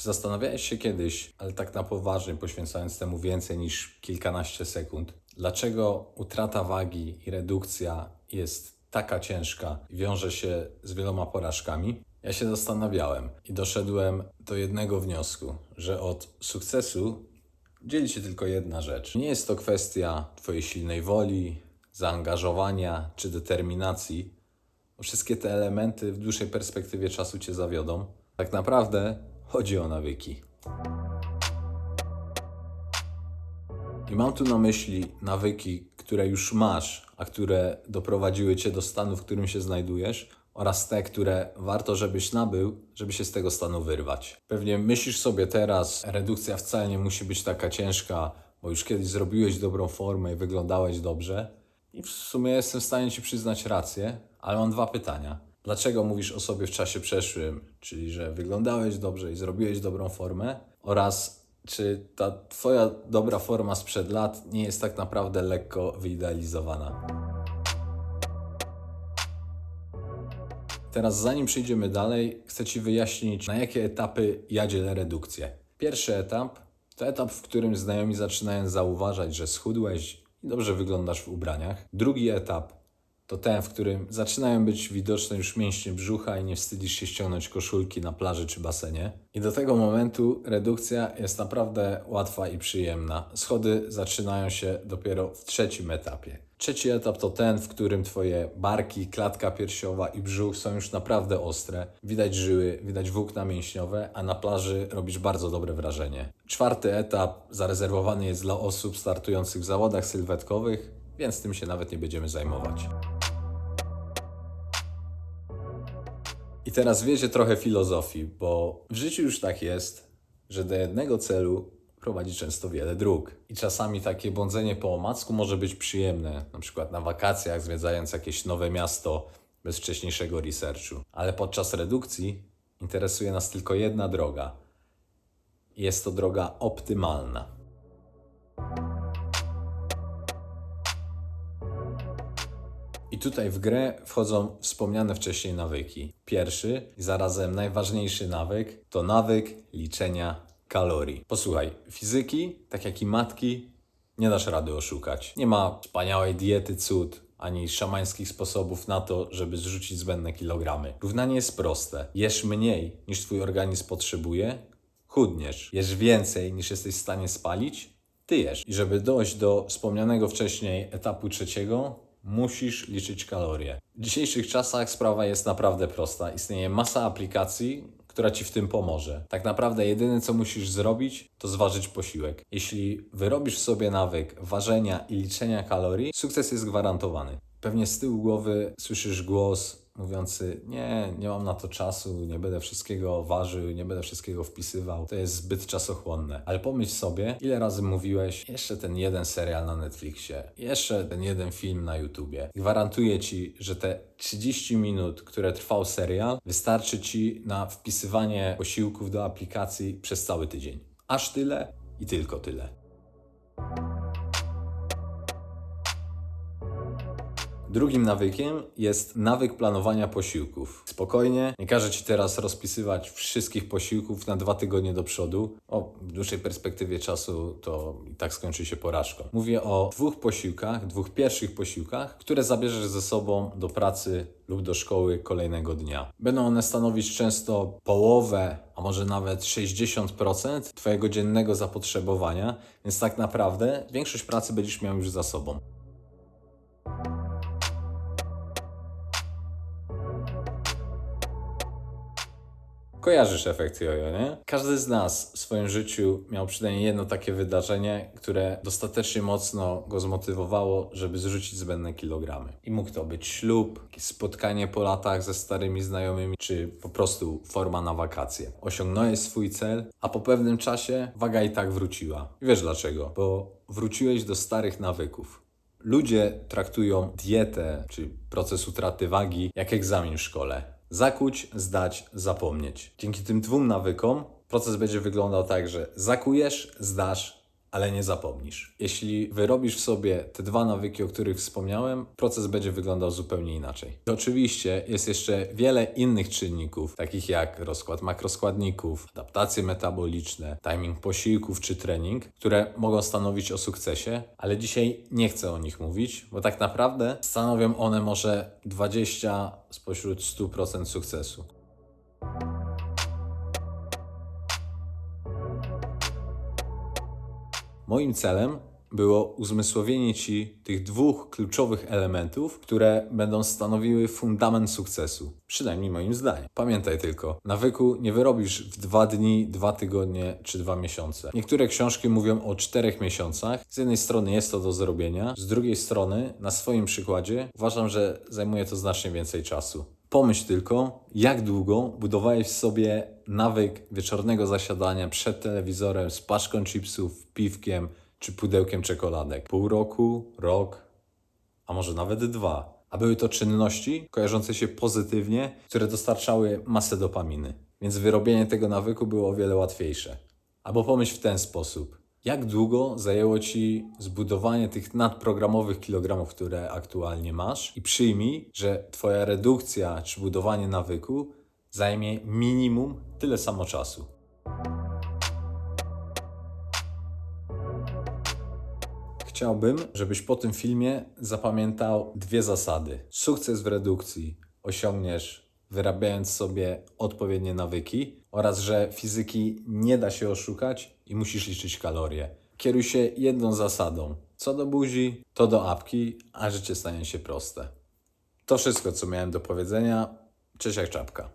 Zastanawiałeś się kiedyś, ale tak na poważnie, poświęcając temu więcej niż kilkanaście sekund, dlaczego utrata wagi i redukcja jest taka ciężka i wiąże się z wieloma porażkami? Ja się zastanawiałem i doszedłem do jednego wniosku, że od sukcesu dzieli się tylko jedna rzecz. Nie jest to kwestia Twojej silnej woli, zaangażowania czy determinacji, wszystkie te elementy w dłuższej perspektywie czasu cię zawiodą. Tak naprawdę chodzi o nawyki. I mam tu na myśli nawyki, które już masz, a które doprowadziły cię do stanu, w którym się znajdujesz, oraz te, które warto, żebyś nabył, żeby się z tego stanu wyrwać. Pewnie myślisz sobie teraz, redukcja wcale nie musi być taka ciężka, bo już kiedyś zrobiłeś dobrą formę i wyglądałeś dobrze. I w sumie jestem w stanie ci przyznać rację, ale mam dwa pytania. Dlaczego mówisz o sobie w czasie przeszłym, czyli że wyglądałeś dobrze i zrobiłeś dobrą formę? Oraz czy ta twoja dobra forma sprzed lat nie jest tak naprawdę lekko wyidealizowana? Teraz, zanim przejdziemy dalej, chcę Ci wyjaśnić, na jakie etapy ja dzielę redukcję. Pierwszy etap to etap, w którym znajomi zaczynają zauważać, że schudłeś i dobrze wyglądasz w ubraniach. Drugi etap to ten, w którym zaczynają być widoczne już mięśnie brzucha i nie wstydzisz się ściągnąć koszulki na plaży czy basenie. I do tego momentu redukcja jest naprawdę łatwa i przyjemna. Schody zaczynają się dopiero w trzecim etapie. Trzeci etap to ten, w którym twoje barki, klatka piersiowa i brzuch są już naprawdę ostre. Widać żyły, widać włókna mięśniowe, a na plaży robisz bardzo dobre wrażenie. Czwarty etap zarezerwowany jest dla osób startujących w zawodach sylwetkowych, więc tym się nawet nie będziemy zajmować. I teraz wiecie trochę filozofii, bo w życiu już tak jest, że do jednego celu prowadzi często wiele dróg. I czasami takie błądzenie po omacku może być przyjemne, na przykład na wakacjach, zwiedzając jakieś nowe miasto bez wcześniejszego researchu. Ale podczas redukcji interesuje nas tylko jedna droga. Jest to droga optymalna. I tutaj w grę wchodzą wspomniane wcześniej nawyki. Pierwszy i zarazem najważniejszy nawyk to nawyk liczenia kalorii. Posłuchaj, fizyki, tak jak i matki, nie dasz rady oszukać. Nie ma wspaniałej diety cud, ani szamańskich sposobów na to, żeby zrzucić zbędne kilogramy. Równanie jest proste. Jesz mniej niż twój organizm potrzebuje, chudniesz. Jesz więcej niż jesteś w stanie spalić, ty jesz. I żeby dojść do wspomnianego wcześniej etapu trzeciego, musisz liczyć kalorie. W dzisiejszych czasach sprawa jest naprawdę prosta. Istnieje masa aplikacji, która ci w tym pomoże. Tak naprawdę jedyne co musisz zrobić, to zważyć posiłek. Jeśli wyrobisz sobie nawyk ważenia i liczenia kalorii, sukces jest gwarantowany. Pewnie z tyłu głowy słyszysz głos mówiący: Nie, nie mam na to czasu, nie będę wszystkiego ważył, nie będę wszystkiego wpisywał, to jest zbyt czasochłonne. Ale pomyśl sobie, ile razy mówiłeś: Jeszcze ten jeden serial na Netflixie, jeszcze ten jeden film na YouTubie. Gwarantuję ci, że te 30 minut, które trwał serial, wystarczy ci na wpisywanie posiłków do aplikacji przez cały tydzień. Aż tyle i tylko tyle. Drugim nawykiem jest nawyk planowania posiłków. Spokojnie, nie każę Ci teraz rozpisywać wszystkich posiłków na dwa tygodnie do przodu. O, w dłuższej perspektywie czasu to i tak skończy się porażką. Mówię o dwóch posiłkach, dwóch pierwszych posiłkach, które zabierzesz ze sobą do pracy lub do szkoły kolejnego dnia. Będą one stanowić często połowę, a może nawet 60% Twojego dziennego zapotrzebowania, więc tak naprawdę większość pracy będziesz miał już za sobą. Kojarzysz efekt jojo, nie? Każdy z nas w swoim życiu miał przynajmniej jedno takie wydarzenie, które dostatecznie mocno go zmotywowało, żeby zrzucić zbędne kilogramy. I mógł to być ślub, spotkanie po latach ze starymi znajomymi, czy po prostu forma na wakacje. Osiągnąłeś swój cel, a po pewnym czasie waga i tak wróciła. I wiesz dlaczego? Bo wróciłeś do starych nawyków. Ludzie traktują dietę czy proces utraty wagi jak egzamin w szkole. Zakuć, zdać, zapomnieć. Dzięki tym dwóm nawykom proces będzie wyglądał tak, że zakujesz, zdasz, ale nie zapomnisz. Jeśli wyrobisz w sobie te dwa nawyki, o których wspomniałem, proces będzie wyglądał zupełnie inaczej. I oczywiście jest jeszcze wiele innych czynników, takich jak rozkład makroskładników, adaptacje metaboliczne, timing posiłków czy trening, które mogą stanowić o sukcesie, ale dzisiaj nie chcę o nich mówić, bo tak naprawdę stanowią one może 20 spośród 100% sukcesu. Moim celem było uzmysłowienie Ci tych dwóch kluczowych elementów, które będą stanowiły fundament sukcesu. Przynajmniej moim zdaniem. Pamiętaj tylko, nawyku nie wyrobisz w dwa dni, dwa tygodnie czy dwa miesiące. Niektóre książki mówią o czterech miesiącach. Z jednej strony jest to do zrobienia, z drugiej strony, na swoim przykładzie, uważam, że zajmuje to znacznie więcej czasu. Pomyśl tylko, jak długo budowałeś w sobie nawyk wieczornego zasiadania przed telewizorem z paczką chipsów, piwkiem czy pudełkiem czekoladek. Pół roku, rok, a może nawet dwa. A były to czynności kojarzące się pozytywnie, które dostarczały masę dopaminy. Więc wyrobienie tego nawyku było o wiele łatwiejsze. Albo pomyśl w ten sposób. Jak długo zajęło Ci zbudowanie tych nadprogramowych kilogramów, które aktualnie masz? I przyjmij, że Twoja redukcja czy budowanie nawyku zajmie minimum tyle samo czasu. Chciałbym, żebyś po tym filmie zapamiętał dwie zasady. Sukces w redukcji osiągniesz wyrabiając sobie odpowiednie nawyki oraz, że fizyki nie da się oszukać i musisz liczyć kalorie. Kieruj się jedną zasadą. Co do buzi, to do apki, a życie stanie się proste. To wszystko, co miałem do powiedzenia. Cześć jak czapka.